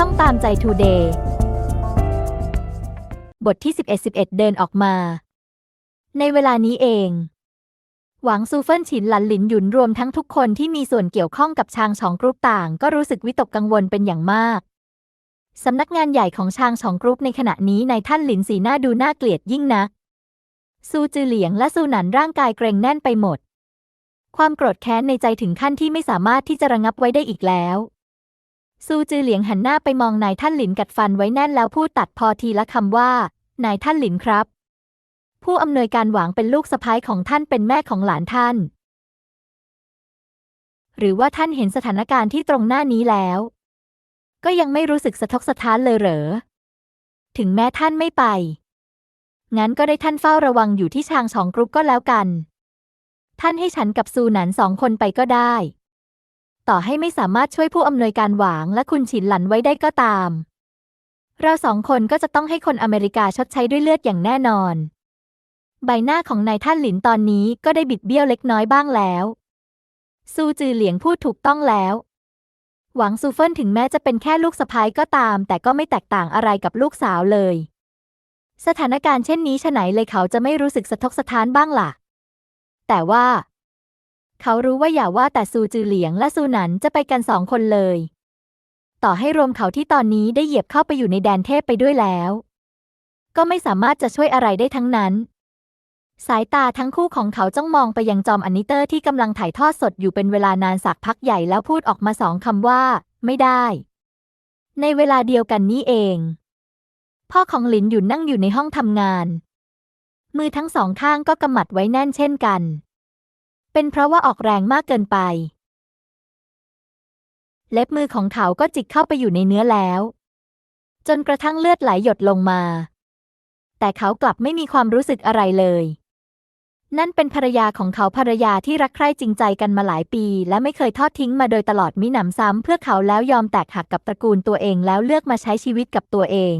ช่องตามใจทูเดย์บทที่ 11 11 เดินออกมา ในเวลานี้เอง หวังซูเฟินฉินหลันหลินหยุนรวมทั้งทุกคนที่มีส่วนเกี่ยวข้องกับชางชองกรุ๊ปต่าง ก็รู้สึกวิตกกังวลเป็นอย่างมาก สำนักงานใหญ่ของชางชองกรุ๊ปในขณะนี้ในายท่านหลินสีหน้าดูน่าเกลียดยิ่งนัก ซูจือเหลียงและซูหนันร่างกายเกรงแน่นไปหมด ความโกรธแค้นในใจถึงขั้นที่ไม่สามารถที่จะระงับไว้ได้อีกแล้ว ซูจือเหลียงหันหน้าไปมองนายท่านหลินกัดฟันไว้แน่นแล้วพูดตัดพอทีละคำว่า นายท่านหลินครับ ผู้อำนวยการหวังเป็นลูกสะพ้ายของท่านเป็นแม่ของหลานท่าน หรือว่าท่านเห็นสถานการณ์ที่ตรงหน้านี้แล้ว ก็ยังไม่รู้สึกสะทกสะท้านเลยเหรอ ถึงแม้ท่านไม่ไป งั้นก็ได้ท่านเฝ้าระวังอยู่ที่ชางสองกรุ๊ปก็แล้วกัน ท่านให้ฉันกับซูหนันสองคนไปก็ได้ ต่อให้ไม่สามารถช่วยผู้อำนวยการหวางและคุณฉินหลันไว้ได้ก็ตาม เราสองคนก็จะต้องให้คนอเมริกาชดใช้ด้วยเลือดอย่างแน่นอน ใบหน้าของนายท่านหลินตอนนี้ก็ได้บิดเบี้ยวเล็กน้อยบ้างแล้วซูจือเหลียงพูดถูกต้องแล้ว หวังซูเฟินถึงแม้จะเป็นแค่ลูกสะพ้ายก็ตาม แต่ก็ไม่แตกต่างอะไรกับลูกสาวเลย สถานการณ์เช่นนี้ฉไหนเลยเขาจะไม่รู้สึกสะทกสะท้านบ้างล่ะ แต่ว่า เขารู้ว่าอย่าว่าแต่ซูจือเหลียงและซูหนันจะไปกันสองคนเลย ต่อให้รวมเขาที่ตอนนี้ได้เหยียบเข้าไปอยู่ในแดนเทพไปด้วยแล้ว ก็ไม่สามารถจะช่วยอะไรได้ทั้งนั้น สายตาทั้งคู่ของเขาจ้องมองไปยังจอมอนิเตอร์ที่กำลังถ่ายทอดสดอยู่เป็นเวลานานสักพักใหญ่แล้วพูดออกมาสองคำว่า ไม่ได้ ในเวลาเดียวกันนี้เอง พ่อของหลินหยุนนั่งอยู่ในห้องทำงาน มือทั้งสองข้างก็กำมัดไว้แน่นเช่นกัน เป็นเพราะว่าออกแรงมากเกินไป เล็บมือของเขาก็จิกเข้าไปอยู่ในเนื้อแล้ว จนกระทั่งเลือดไหลหยดลงมา แต่เขากลับไม่มีความรู้สึกอะไรเลย นั่นเป็นภรรยาของเขาภรรยาที่รักใคร่จริงใจกันมาหลายปี และไม่เคยทอดทิ้งมาโดยตลอดมิหนำซ้ำเพื่อเขาแล้วยอมแตกหักกับตระกูลตัวเองแล้วเลือกมาใช้ชีวิตกับตัวเอง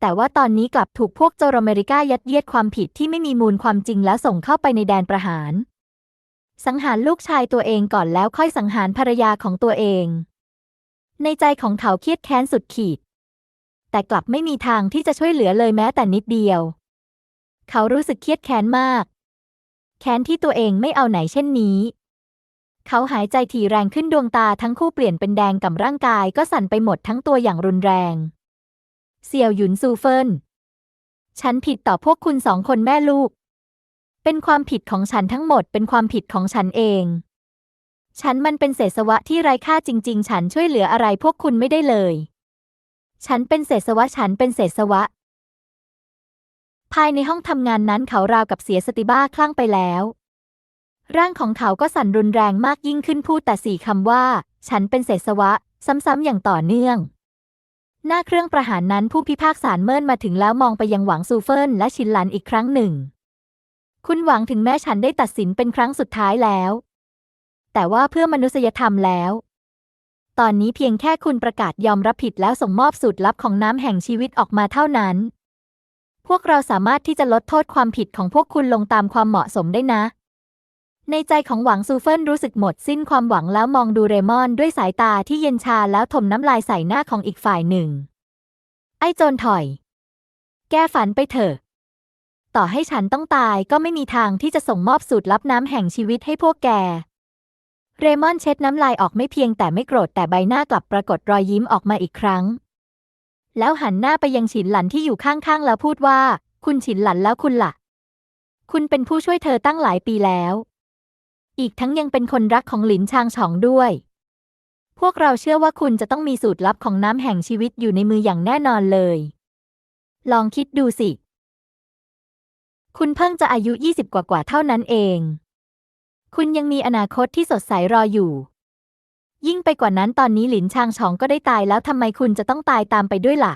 แต่ว่าตอนนี้กลับถูกพวกโจรอเมริกายัดเยียดความผิดที่ไม่มีมูลความจริงแล้วส่งเข้าไปในแดนประหาร สังหารลูกชายตัวเองก่อนแล้วค่อยสังหารภรรยาของตัวเอง ในใจของเขาเครียดแค้นสุดขีด แต่กลับไม่มีทางที่จะช่วยเหลือเลยแม้แต่นิดเดียว เขารู้สึกเครียดแค้นมาก แค้นที่ตัวเองไม่เอาไหนเช่นนี้ เขาหายใจถี่แรงขึ้นดวงตาทั้งคู่เปลี่ยนเป็นแดงกับร่างกายก็สั่นไปหมดทั้งตัวอย่างรุนแรง เสี่ยวหยุนซูเฟินฉันผิดต่อพวกคุณสองคนแม่ลูก เป็นความผิดของฉันทั้งหมดเป็นความผิดของฉันเอง ฉันมันเป็นเศษสวะที่ไร้ค่าจริง ๆ ฉันช่วยเหลืออะไรพวกคุณไม่ได้เลย ฉันเป็นเศษสวะฉันเป็นเศษสวะ ภายในห้องทำงานนั้นเขาราวกับเสียสติบ้าคลั่งไปแล้ว ร่างของเขาก็สั่นรุนแรงมากยิ่งขึ้นพูดแต่สี่คำว่า ฉันเป็นเศษสวะ ซ้ำๆอย่างต่อเนื่องหน้าเครื่องประหารนั้นผู้พิพากษาเมินมาถึงแล้วมองไปยังหวังซูเฟินและชินหลันอีกครั้งหนึ่ง คุณหวังถึงแม้ฉันได้ตัดสินเป็นครั้งสุดท้ายแล้ว แต่ว่าเพื่อมนุษยธรรมแล้ว ตอนนี้เพียงแค่คุณประกาศยอมรับผิดแล้วส่งมอบสูตรลับของน้ำแห่งชีวิตออกมาเท่านั้น พวกเราสามารถที่จะลดโทษความผิดของพวกคุณลงตามความเหมาะสมได้นะ ในใจของหวังซูเฟินรู้สึกหมดสิ้นความหวังแล้วมองดูเรมอนด้วยสายตาที่เย็นชาแล้วถมน้ำลายใส่หน้าของอีกฝ่ายหนึ่ง ไอ้โจรถอย แก้ฝันไปเถอะ ต่อให้ฉันต้องตายก็ไม่มีทางที่จะส่งมอบสูตรลับน้ำแห่งชีวิตให้พวกแก เรมอนเช็ดน้ำลายออกไม่เพียงแต่ไม่โกรธแต่ใบหน้ากลับปรากฏรอยยิ้มออกมาอีกครั้ง แล้วหันหน้าไปยังฉินหลันที่อยู่ข้างๆแล้วพูดว่า คุณฉินหลันแล้วคุณล่ะ คุณเป็นผู้ช่วยเธอตั้งหลายปีแล้ว อีกทั้งยังเป็นคนรักของหลินชางฉองด้วย พวกเราเชื่อว่าคุณจะต้องมีสูตรลับของน้ำแห่งชีวิตอยู่ในมืออย่างแน่นอนเลย ลองคิดดูสิ คุณเพิ่งจะอายุ 20 กว่ากว่าๆเท่านั้นเอง คุณยังมีอนาคตที่สดใสรออยู่ ยิ่งไปกว่านั้นตอนนี้หลินชางฉองก็ได้ตายแล้วทำไมคุณจะต้องตายตามไปด้วยล่ะ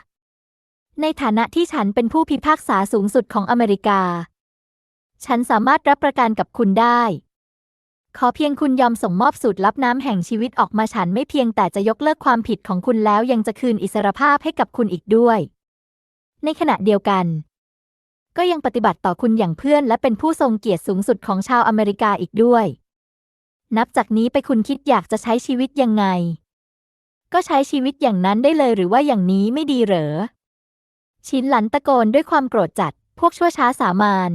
ในฐานะที่ฉันเป็นผู้พิพากษาสูงสุดของอเมริกา ฉันสามารถรับประกันกับคุณได้ ขอเพียงคุณยอมส่งมอบสูตรลับน้ำแห่งชีวิตออกมาฉันไม่เพียงแต่จะยกเลิกความผิดของคุณแล้วยังจะคืนอิสรภาพให้กับคุณอีกด้วย ในขณะเดียวกัน ก็ยังปฏิบัติต่อคุณอย่างเพื่อนและเป็นผู้ทรงเกียรติสูงสุดของชาวอเมริกาอีกด้วย นับจากนี้ไปคุณคิดอยากจะใช้ชีวิตยังไง ก็ใช้ชีวิตอย่างนั้นได้เลยหรือว่าอย่างนี้ไม่ดีเหรอ ชินหลันตะโกนด้วยความโกรธจัด พวกชั่วช้าสามาน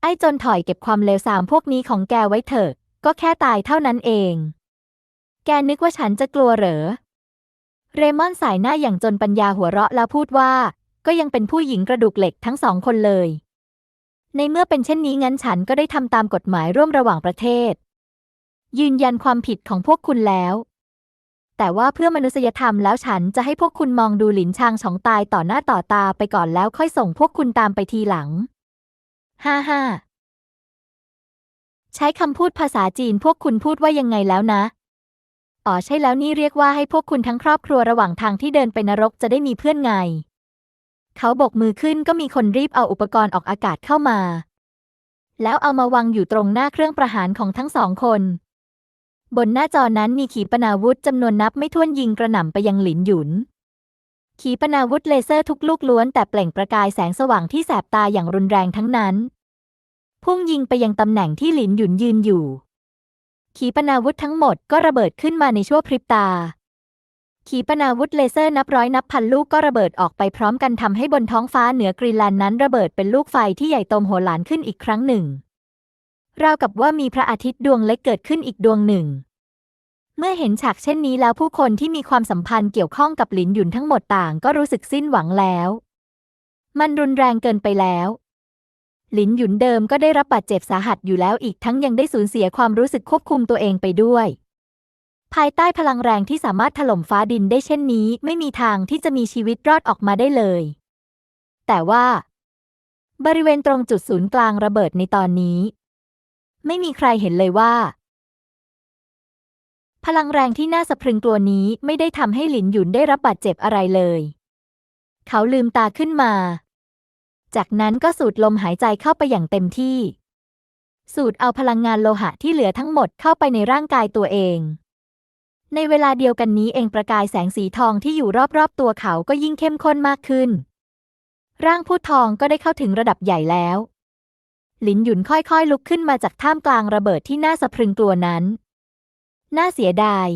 ไอ้จนถอยเก็บความเลวทรามพวกนี้ของแกไว้เถอะ ก็แค่ตายเท่านั้นเอง แกนึกว่าฉันจะกลัวเหรอ เรมอนสายหน้าอย่างจนปัญญาหัวเราะแล้วพูดว่า ก็ยังเป็นผู้หญิงกระดูกเหล็กทั้งสองคนเลย ในเมื่อเป็นเช่นนี้งั้นฉันก็ได้ทำตามกฎหมายร่วมระหว่างประเทศ ยืนยันความผิดของพวกคุณแล้ว แต่ว่าเพื่อมนุษยธรรมแล้วฉันจะให้พวกคุณมองดูหลินชางฉองตายต่อหน้าต่อตาไปก่อนแล้วค่อยส่งพวกคุณตามไปทีหลัง ฮ่าฮ่าใช้คำพูดภาษาจีนพวกคุณพูดว่ายังไงแล้วนะอ๋อใช่แล้วนี่เรียกว่าให้พวกคุณทั้งครอบครัวระหว่างทางที่เดินไปนรกจะได้มีเพื่อนไง เขาบกมือขึ้นก็มีคนรีบเอาอุปกรณ์ออกอากาศเข้ามา แล้วเอามาวางอยู่ตรงหน้าเครื่องประหารของทั้งสองคน บนหน้าจอนั้นมีขีปนาวุธจำนวนนับไม่ถ้วนยิงกระหน่ำไปยังหลินหยุน ขีปนาวุธเลเซอร์ทุกลูกล้วนแต่เปล่งประกายแสงสว่างที่แสบตาอย่างรุนแรงทั้งนั้น พุ่งยิงไปยังตำแหน่งที่หลินหยุนยืนอยู่ ขีปนาวุธทั้งหมดก็ระเบิดขึ้นมาในชั่วพริบตา ขีปนาวุธเลเซอร์นับร้อยนับพันลูกก็ระเบิดออกไปพร้อมกันทำให้บนท้องฟ้าเหนือกรีนแลนด์นั้นระเบิดเป็นลูกไฟที่ใหญ่โตมโหฬารขึ้นอีกครั้งหนึ่ง ราวกับว่ามีพระอาทิตย์ดวงเล็กเกิดขึ้นอีกดวงหนึ่ง เมื่อเห็นฉากเช่นนี้แล้วผู้คนที่มีความสัมพันธ์เกี่ยวข้องกับหลินหยุนทั้งหมดต่างก็รู้สึกสิ้นหวังแล้ว มันรุนแรงเกินไปแล้วหลินหยุนเดิมก็ได้รับบาดเจ็บสาหัสอยู่แล้วอีกทั้งยังได้สูญเสียความรู้สึกควบคุมตัวเองไปด้วย ภายใต้พลังแรงที่สามารถถล่มฟ้าดินได้เช่นนี้ ไม่มีทางที่จะมีชีวิตรอดออกมาได้เลย แต่ว่า บริเวณตรงจุดศูนย์กลางระเบิดในตอนนี้ ไม่มีใครเห็นเลยว่า พลังแรงที่น่าสะพรึงกลัวนี้ไม่ได้ทำให้หลินหยุนได้รับบาดเจ็บอะไรเลย เขาลืมตาขึ้นมา จากนั้นก็สูดลมหายใจเข้าไปอย่างเต็มที่ สูดเอาพลังงานโลหะที่เหลือทั้งหมดเข้าไปในร่างกายตัวเอง ในเวลาเดียวกันนี้เองประกายแสงสีทองที่อยู่รอบๆตัวเขาก็ยิ่งเข้มข้นมากขึ้น ร่างผู้ทองก็ได้เข้าถึงระดับใหญ่แล้ว หลินหยุนค่อยๆลุกขึ้นมาจากท่ามกลางระเบิดที่น่าสะพรึงกลัวนั้น น่าเสียดาย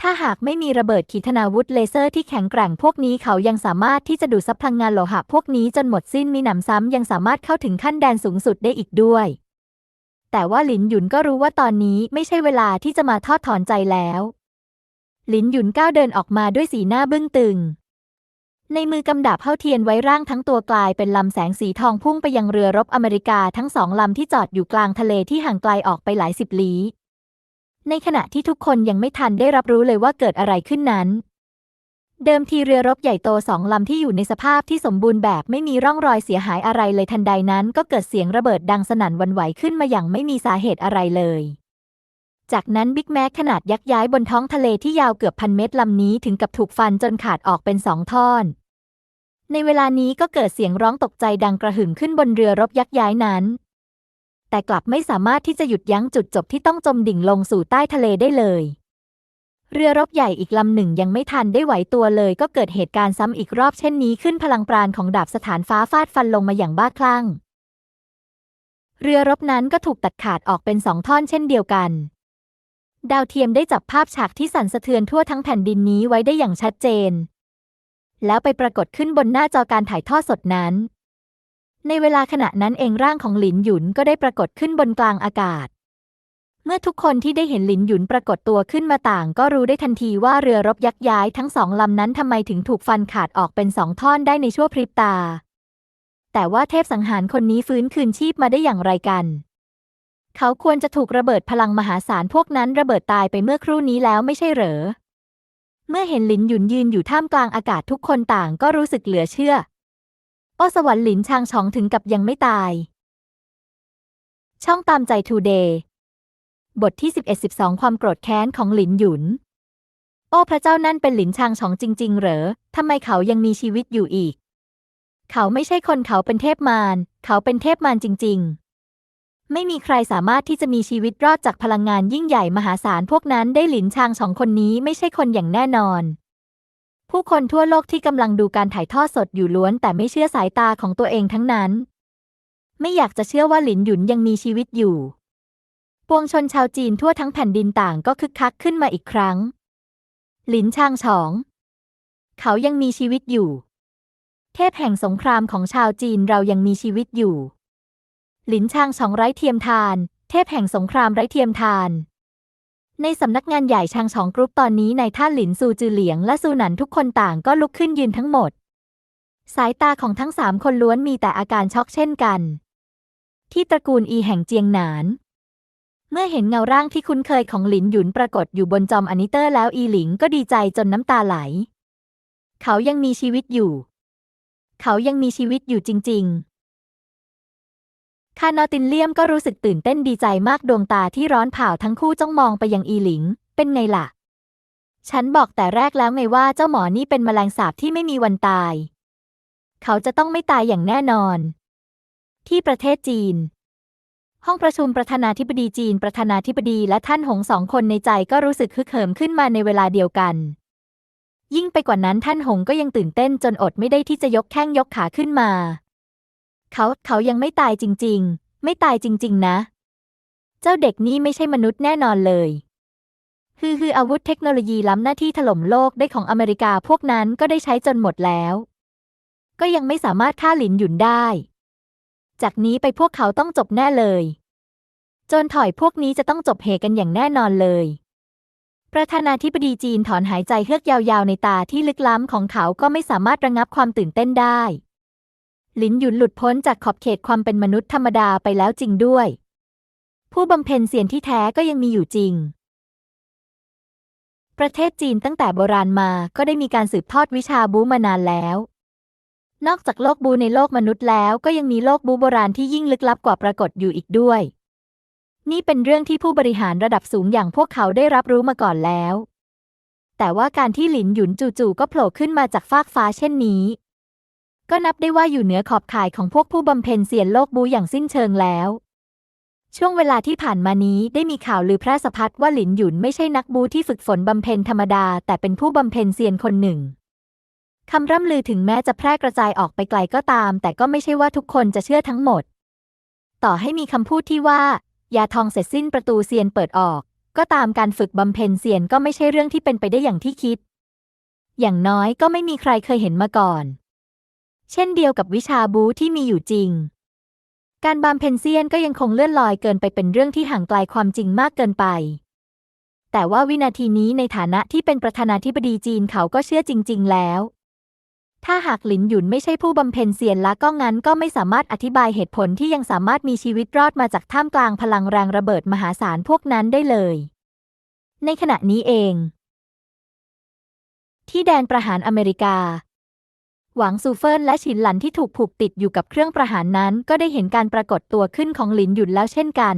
ถ้าหากไม่มีระเบิดขีปนาวุธเลเซอร์ที่แข็งแกร่งพวกนี้เขายังสามารถที่จะดูดซับพลังงานโลหะพวกนี้จนหมดสิ้นมีหนำซ้ำยังสามารถเข้าถึงขั้นแดนสูงสุดได้อีกด้วย แต่ว่าหลินหยุนก็รู้ว่าตอนนี้ไม่ใช่เวลาที่จะมาทอดถอนใจแล้ว หลินหยุนก้าวเดินออกมาด้วยสีหน้าบึ้งตึง ในมือกำดาบเผ้าเทียนไว้ร่างทั้งตัวกลายเป็นลำแสงสีทองพุ่งไปยังเรือรบอเมริกาทั้งสองลำที่จอดอยู่กลางทะเลที่ห่างไกลออกไปหลายสิบลี้ ในขณะที่ทุกคนยังไม่ทันได้รับรู้เลยว่าเกิดอะไรขึ้นนั้น เดิมทีเรือรบใหญ่โตสองลำที่อยู่ในสภาพที่สมบูรณ์แบบไม่มีร่องรอยเสียหายอะไรเลยทันใดนั้น ก็เกิดเสียงระเบิดดังสนั่นวันไหวขึ้นมาอย่างไม่มีสาเหตุอะไรเลย จากนั้นบิ๊กแม็กขนาดยักษ์ย้ายบนท้องทะเลที่ยาวเกือบพันเมตรลำนี้ถึงกับถูกฟันจนขาดออกเป็นสองท่อน ในเวลานี้ก็เกิดเสียงร้องตกใจดังกระหึ่มขึ้นบนเรือรบยักษ์ย้ายนั้น แต่กลับไม่สามารถที่จะหยุดยั้งจุดจบที่ต้องจมดิ่งลงสู่ใต้ทะเลได้เลย เรือรบใหญ่อีกลำหนึ่งยังไม่ทันได้ไหวตัวเลย ก็เกิดเหตุการณ์ซ้ำอีกรอบเช่นนี้ขึ้นพลังปราณของดาบสถานฟ้าฟาดฟันลงมาอย่างบ้าคลั่ง เรือรบนั้นก็ถูกตัดขาดออกเป็นสองท่อนเช่นเดียวกัน ดาวเทียมได้จับภาพฉากที่สั่นสะเทือนทั่วทั้งแผ่นดินนี้ไว้ได้อย่างชัดเจน แล้วไปปรากฏขึ้นบนหน้าจอการถ่ายทอดสดนั้น ในเวลาขณะนั้นเองร่างของหลินหยุนก็ได้ปรากฏขึ้นบนกลางอากาศ เมื่อทุกคนที่ได้เห็นหลินหยุนปรากฏตัวขึ้นมาต่าง ก็รู้ได้ทันทีว่าเรือรบยักษ์ย้ายทั้งสองลำนั้นทำไมถึงถูกฟันขาดออกเป็นสองท่อนได้ในชั่วพริบตา แต่ว่าเทพสังหารคนนี้ฟื้นคืนชีพมาได้อย่างไรกัน เขาควรจะถูกระเบิดพลังมหาศาลพวกนั้นระเบิดตายไปเมื่อครู่นี้แล้วไม่ใช่เหรอ เมื่อเห็นหลินหยุนยืนอยู่ท่ามกลางอากาศทุกคนต่างก็รู้สึกเหลือเชื่อ โอสวรรค์หลินชางชองถึงกับยังไม่ตาย ช่องตามใจทูเดย์ บทที่ 11-12 ความโกรธแค้นของหลินหยุน โอ้พระเจ้านั่นเป็นหลินชางชองจริง ๆ เหรอ ทำไมเขายังมีชีวิตอยู่อีก เขาไม่ใช่คนเขาเป็นเทพมาร เขาเป็นเทพมารจริง ๆ ไม่มีใครสามารถที่จะมีชีวิตรอดจากพลังงานยิ่งใหญ่มหาศาลพวกนั้นได้หลินชางสองคนนี้ไม่ใช่คนอย่างแน่นอน ผู้คนทั่วโลกที่กำลังดูการถ่ายทอดสดอยู่ล้วน แต่ไม่เชื่อสายตาของตัวเองทั้งนั้น ไม่อยากจะเชื่อว่าหลินหยุนยังมีชีวิตอยู่ ปวงชนชาวจีนทั่วทั้งแผ่นดินต่างก็คึกคักขึ้นมาอีกครั้ง หลินชางฉอง เขายังมีชีวิตอยู่ เทพแห่งสงครามของชาวจีนเรายังมีชีวิตอยู่ หลินชางฉองไร้เทียมทาน เทพแห่งสงครามไร้เทียมทานในสำนักงานใหญ่ชางฉองกรุ๊ปตอนนี้ในท่านหลินซูจือเหลียงและซูหนันทุกคนต่างก็ลุกขึ้นยืนทั้งหมด สายตาของทั้งสามคนล้วนมีแต่อาการช็อกเช่นกัน ที่ตระกูลอีแห่งเจียงหนาน เมื่อเห็นเงาร่างที่คุ้นเคยของหลินหยุนปรากฏอยู่บนจอมอนิเตอร์แล้วอีหลิงก็ดีใจจนน้ำตาไหล เขายังมีชีวิตอยู่ เขายังมีชีวิตอยู่จริง ๆคานอตินเลียมก็รู้สึกตื่นเต้นดีใจมากดวงตาที่ร้อนเผาทั้งคู่จ้องมองไปยังอีหลิง เป็นไงล่ะ ฉันบอกแต่แรกแล้วไงว่าเจ้าหมอนี่เป็นแมลงสาบที่ไม่มีวันตาย เขาจะต้องไม่ตายอย่างแน่นอน ที่ประเทศจีน ห้องประชุมประธานาธิบดีจีนประธานาธิบดีและท่านหงสองคนในใจก็รู้สึกฮึกเหิมขึ้นมาในเวลาเดียวกัน ยิ่งไปกว่านั้นท่านหงก็ยังตื่นเต้นจนอดไม่ได้ที่จะยกแข้งยกขาขึ้นมา เขาเขายังไม่ตายจริง ๆ ไม่ตายจริง ๆ นะ เจ้าเด็กนี่ไม่ใช่มนุษย์แน่นอนเลยคือคืออาวุธเทคโนโลยีล้ำหน้าที่ถล่มโลกได้ของอเมริกาพวกนั้นก็ได้ใช้จนหมดแล้ว ก็ยังไม่สามารถฆ่าหลินหยุนได้ จากนี้ไปพวกเขาต้องจบแน่เลย จนถอยพวกนี้จะต้องจบเหกันอย่างแน่นอนเลย ประธานาธิบดีจีนถอนหายใจเฮือกยาวๆในตาที่ลึกล้ำของเขาก็ไม่สามารถระงับความตื่นเต้นได้หลินหยุนหลุดพ้นจากขอบเขตความเป็นมนุษย์ธรรมดาไปแล้วจริงด้วย ผู้บำเพ็ญเสียรที่แท้ก็ยังมีอยู่จริง ประเทศจีนตั้งแต่โบราณมาก็ได้มีการสืบทอดวิชาบูมานานแล้ว นอกจากโลกบูในโลกมนุษย์แล้วก็ยังมีโลกบูโบราณที่ยิ่งลึกลับกว่าปรากฏอยู่อีกด้วย นี่เป็นเรื่องที่ผู้บริหารระดับสูงอย่างพวกเขาได้รับรู้มาก่อนแล้ว แต่ว่าการที่หลินหยุนจู่ๆก็โผล่ขึ้นมาจากฟากฟ้าเช่นนี้ ก็นับได้ว่าอยู่เหนือขอบข่ายของพวกผู้บำเพ็ญเสียรโลกบูอย่างสิ้นเชิงแล้ว ช่วงเวลาที่ผ่านมานี้ได้มีข่าวลือแพร่สะพัดว่าหลินหยุนไม่ใช่นักบูที่ฝึกฝนบำเพ็ญธรรมดา แต่เป็นผู้บำเพ็ญเซียนคนหนึ่ง คำร่ำลือถึงแม้จะแพร่กระจายออกไปไกลก็ตาม แต่ก็ไม่ใช่ว่าทุกคนจะเชื่อทั้งหมด ต่อให้มีคำพูดที่ว่า ยาทองเสร็จสิ้นประตูเซียนเปิดออก ก็ตามการฝึกบำเพ็ญเซียนก็ไม่ใช่เรื่องที่เป็นไปได้อย่างที่คิด อย่างน้อยก็ไม่มีใครเคยเห็นมาก่อน เช่นเดียวกับวิชาบูที่มีอยู่จริง การบำเพ็ญเซียนก็ยังคงเลื่อนลอยเกินไปเป็นเรื่องที่ห่างไกลความจริงมากเกินไปแต่ว่าวินาทีนี้ในฐานะที่เป็นประธานาธิบดีจีนเขาก็เชื่อจริง ๆ แล้ว ถ้าหากหลินหยุนไม่ใช่ผู้บำเพ็ญเซียนละก็งั้นก็ไม่สามารถอธิบายเหตุผลที่ยังสามารถมีชีวิตรอดมาจากท่ามกลางพลังแรงระเบิดมหาศาลพวกนั้นได้เลย ในขณะนี้เอง ที่แดนประหารอเมริกา หวังซูเฟินและฉินหลันที่ถูกผูกติดอยู่กับเครื่องประหารนั้น ก็ได้เห็นการปรากฏตัวขึ้นของหลินหยุนแล้วเช่นกัน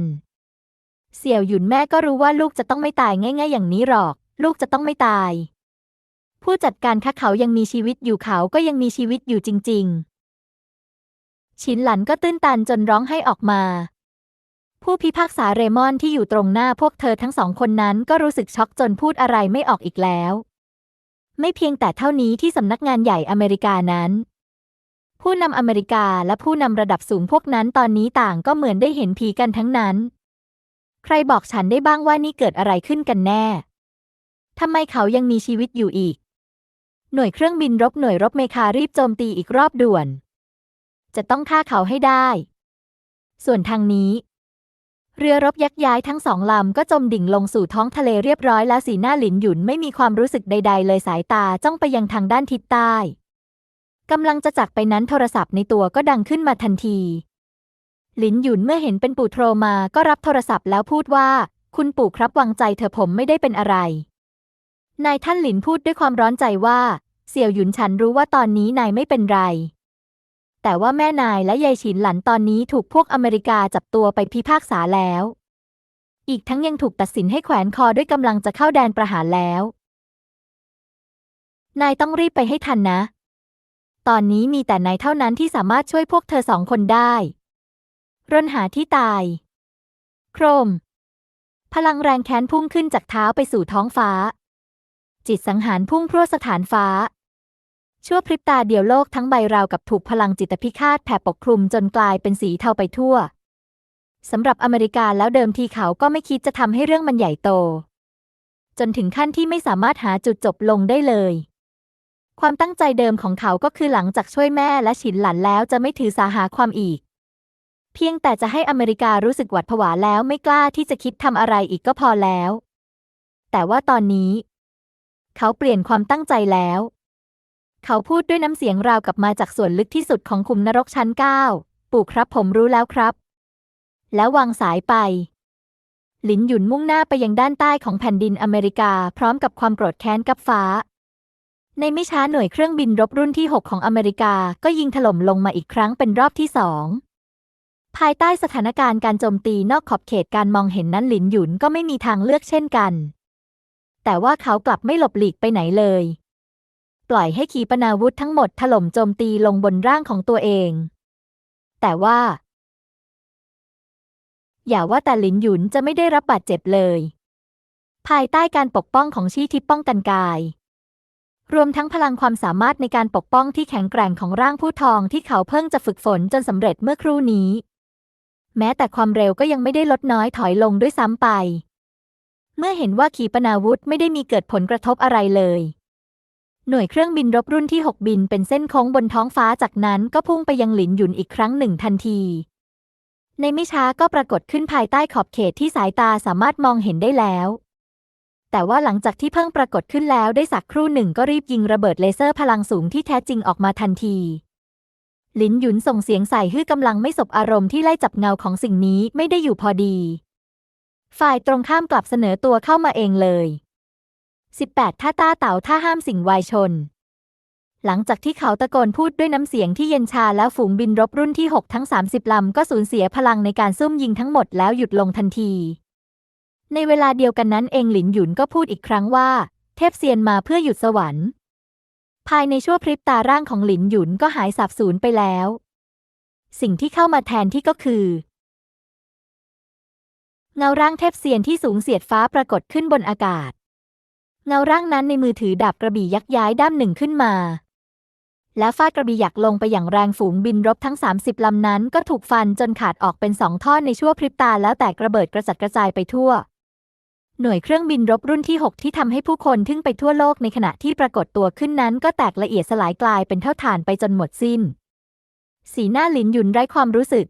เสี่ยวหยุนแม่ก็รู้ว่าลูกจะต้องไม่ตายง่าย ๆ อย่างนี้หรอก ลูกจะต้องไม่ตาย ผู้จัดการคะเขายังมีชีวิตอยู่เขาก็ยังมีชีวิตอยู่จริงๆฉินหลันก็ตื้นตันจนร้องให้ออกมา ผู้พิพากษาเรมอนที่อยู่ตรงหน้าพวกเธอทั้งสองคนนั้นก็รู้สึกช็อกจนพูดอะไรไม่ออกอีกแล้ว ไม่เพียงแต่เท่านี้ที่สำนักงานใหญ่อเมริกานั้น ผู้นำอเมริกาและผู้นำระดับสูงพวกนั้นตอนนี้ต่างก็เหมือนได้เห็นผีกันทั้งนั้น ใครบอกฉันได้บ้างว่านี่เกิดอะไรขึ้นกันแน่ทำไมเขายังมีชีวิตอยู่อีก หน่วยเครื่องบินรบหน่วยรบเมคารีบโจมตีอีกรอบด่วน จะต้องฆ่าเขาให้ได้ ส่วนทางนี้ เรือรบยักย้ายทั้งสองลำก็จมดิ่งลงสู่ท้องทะเลเรียบร้อยแล้วสีหน้าหลินหยุนไม่มีความรู้สึกใด ๆ เลยสายตาจ้องไปยังทางด้านทิศใต้กำลังจะจักไปนั้นโทรศัพท์ในตัวก็ดังขึ้นมาทันที หลินหยุนเมื่อเห็นเป็นปู่โทรมาก็รับโทรศัพท์แล้วพูดว่า คุณปู่ครับวางใจเถอะผมไม่ได้เป็นอะไรนายท่านหลินพูดด้วยความร้อนใจว่า เสี่ยวหยุนฉันรู้ว่าตอนนี้นายไม่เป็นไร แต่ว่าแม่นายและยายฉินหลันตอนนี้ถูกพวกอเมริกาจับตัวไปพิพากษาแล้ว อีกทั้งยังถูกตัดสินให้แขวนคอด้วยกำลังจะเข้าแดนประหารแล้ว นายต้องรีบไปให้ทันนะ ตอนนี้มีแต่นายเท่านั้นที่สามารถช่วยพวกเธอสองคนได้ ร่นหาที่ตาย โครม พลังแรงแค้นพุ่งขึ้นจากเท้าไปสู่ท้องฟ้าจิตสังหารพุ่งพรวดสถานฟ้า ชั่วพริบตาเดียวโลกทั้งใบราวกับถูกพลังจิตพิฆาตแผ่ปกคลุมจนกลายเป็นสีเทาไปทั่ว สำหรับอเมริกาแล้วเดิมทีเขาก็ไม่คิดจะทำให้เรื่องมันใหญ่โต จนถึงขั้นที่ไม่สามารถหาจุดจบลงได้เลย ความตั้งใจเดิมของเขาก็คือหลังจากช่วยแม่และฉินหลันแล้วจะไม่ถือสาหาความอีก เพียงแต่จะให้อเมริการู้สึกหวาดผวาแล้วไม่กล้าที่จะคิดทำอะไรอีกก็พอแล้ว แต่ว่าตอนนี้ เขาเปลี่ยนความตั้งใจแล้ว เขาพูดด้วยน้ำเสียงราวกับมาจากส่วนลึกที่สุดของขุมนรกชั้นเก้าปู่ครับผมรู้แล้วครับ แล้ววางสายไป หลินหยุนมุ่งหน้าไปยังด้านใต้ของแผ่นดินอเมริกา พร้อมกับความโกรธแค้นกับฟ้า ในไม่ช้าหน่วยเครื่องบินรบรุ่นที่ 6 ของอเมริกาก็ยิงถล่มลงมาอีกครั้งเป็นรอบที่สองภายใต้สถานการณ์การโจมตีนอกขอบเขตการมองเห็นนั้นหลินหยุนก็ไม่มีทางเลือกเช่นกัน แต่ว่าเขากลับไม่หลบหลีกไปไหนเลย ปล่อยให้ขีปนาวุธทั้งหมดถล่มโจมตีลงบนร่างของตัวเอง แต่ว่า อย่าว่าแต่หลินหยุนจะไม่ได้รับบาดเจ็บเลย ภายใต้การปกป้องของชี่ทิพป้องกันกาย รวมทั้งพลังความสามารถในการปกป้องที่แข็งแกร่งของร่างผู้ทองที่เขาเพิ่งจะฝึกฝนจนสำเร็จเมื่อครู่นี้ แม้แต่ความเร็วก็ยังไม่ได้ลดน้อยถอยลงด้วยซ้ำไป เมื่อเห็นว่าขีปนาวุธไม่ได้มีเกิดผลกระทบอะไรเลย หน่วยเครื่องบินรบรุ่นที่ 6 บินเป็นเส้นโค้งบนท้องฟ้าจากนั้นก็พุ่งไปยังหลินหยุนอีกครั้งหนึ่งทันที ในไม่ช้าก็ปรากฏขึ้นภายใต้ขอบเขตที่สายตาสามารถมองเห็นได้แล้ว แต่ว่าหลังจากที่เพิ่งปรากฏขึ้นแล้วได้สักครู่หนึ่งก็รีบยิงระเบิดเลเซอร์พลังสูงที่แท้จริงออกมาทันทีหลินหยุนส่งเสียงใส่ฮือกำลังไม่สบอารมณ์ที่ไล่จับเงาของสิ่งนี้ไม่ได้อยู่พอดี ฝ่ายตรงข้ามกลับเสนอตัวเข้ามาเองเลย 18 ท่าต้าเต่าท่าห้ามสิ่งวายชน หลังจากที่เขาตะโกนพูดด้วยน้ำเสียงที่เย็นชาแล้วฝูงบินรบรุ่นที่ 6 ทั้ง 30 ลำก็สูญเสียพลังในการซุ่มยิงทั้งหมดแล้วหยุดลงทันที ในเวลาเดียวกันนั้นเองหลินหยุนก็พูดอีกครั้งว่า เทพเซียนมาเพื่อหยุดสวรรค์ ภายในชั่วพริบตาร่างของหลินหยุนก็หายสาบสูญไปแล้ว สิ่งที่เข้ามาแทนที่ก็คือ เงาร่างเทพเซียนที่สูงเสียดฟ้าปรากฏขึ้นบนอากาศ เงาร่างนั้นในมือถือดาบกระบี่ยักย้ายด้ามหนึ่งขึ้นมา และฟาดกระบี่ยักลงไปอย่างแรงฝูงบินรบทั้ง 30 ลำนั้นก็ถูกฟันจนขาดออกเป็นสองท่อนในชั่วพริบตาแล้วแตกระเบิดกระจัดกระจายไปทั่ว หน่วยเครื่องบินรบรุ่นที่ 6 ที่ทำให้ผู้คนทึ่งไปทั่วโลกในขณะที่ปรากฏตัวขึ้นนั้น ก็แตกละเอียดสลายกลายเป็นเท่าฐานไปจนหมดสิ้น สีหน้าหลินหยุนไร้ความรู้สึก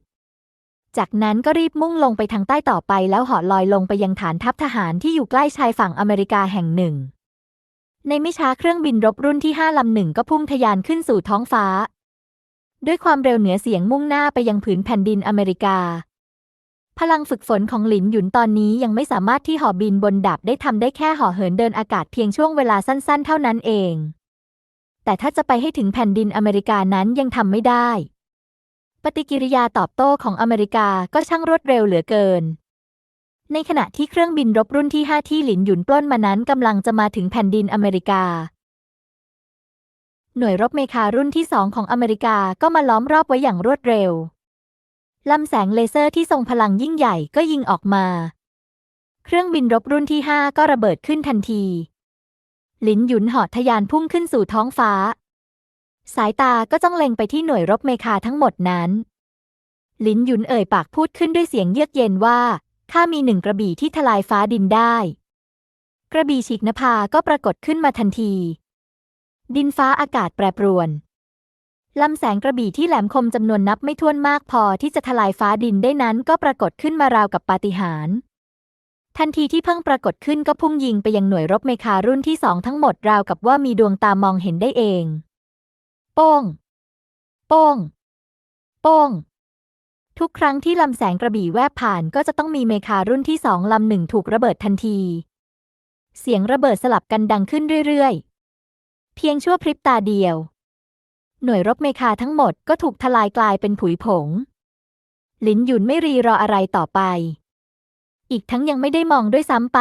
จากนั้นก็รีบมุ่งลงไปทางใต้ต่อไปแล้วเหาะลอยลงไปยังฐานทัพทหารที่อยู่ใกล้ชายฝั่งอเมริกาแห่งหนึ่ง ในไม่ช้าเครื่องบินรบรุ่นที่5ลำหนึ่งก็พุ่งทะยานขึ้นสู่ท้องฟ้า ด้วยความเร็วเหนือเสียงมุ่งหน้าไปยังผืนแผ่นดินอเมริกา พลังฝึกฝนของหลินหยุนตอนนี้ยังไม่สามารถที่ห่อบินบนดาบได้ทำได้แค่ห่อเหินเดินอากาศเพียงช่วงเวลาสั้น ๆ เท่านั้นเอง แต่ถ้าจะไปให้ถึงแผ่นดินอเมริกานั้นยังทำไม่ได้ ปฏิกิริยาตอบโต้ของอเมริกาก็ช่างรวดเร็วเหลือเกิน ในขณะที่เครื่องบินรบรุ่นที่ 5 ที่หลินหยุนปล้นมานั้นกำลังจะมาถึงแผ่นดินอเมริกา หน่วยรบเมคารุ่นที่ 2 ของอเมริกาก็มาล้อมรอบไว้อย่างรวดเร็วลำแสงเลเซอร์ที่ทรงพลังยิ่งใหญ่ก็ยิงออกมา เครื่องบินรบรุ่นที่ 5 ก็ระเบิดขึ้นทันที หลินหยุนหาะทะยานพุ่งขึ้นสู่ท้องฟ้า สายตาก็จ้องเล็งไปที่หน่วยรบเมคาทั้งหมดนั้น ลินหยุนเอ่ยปากพูดขึ้นด้วยเสียงเยือกเย็นว่าข้ามีหนึ่งกระบี่ที่ทลายฟ้าดินได้ กระบี่ฉีกนภาก็ปรากฏขึ้นมาทันที ดินฟ้าอากาศแปรปรวนลำแสงกระบี่ที่แหลมคมจำนวนนับไม่ถ้วนมากพอที่จะทลายฟ้าดินได้นั้นก็ปรากฏขึ้นมาราวกับปาฏิหาริย์ทันทีที่เพิ่งปรากฏขึ้นก็พุ่งยิงไปยังหน่วยรบเมคารุ่นที่สองทั้งหมดราวกับว่ามีดวงตามองเห็นได้เอง โป้งโป้งโป้งทุกครั้งที่ลำแสงกระบี่แวบผ่านก็จะต้องมีเมคารุ่นที่สองลำหนึ่งถูกระเบิดทันที เสียงระเบิดสลับกันดังขึ้นเรื่อยๆ เพียงชั่วพริบตาเดียว หน่วยรบเมคาทั้งหมดก็ถูกทลายกลายเป็นผุยผง หลินหยุนไม่รีรออะไรต่อไป อีกทั้งยังไม่ได้มองด้วยซ้ำไป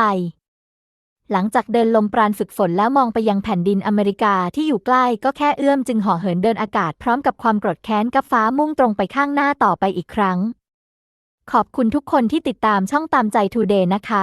หลังจากเดินลมปราณฝึกฝนแล้วมองไปยังแผ่นดินอเมริกาที่อยู่ใกล้ก็แค่เอื้อมจึงห่อเหินเดินอากาศพร้อมกับความโกรธแค้นกับฟ้ามุ่งตรงไปข้างหน้าต่อไปอีกครั้ง ขอบคุณทุกคนที่ติดตามช่องตามใจทูเดย์นะคะ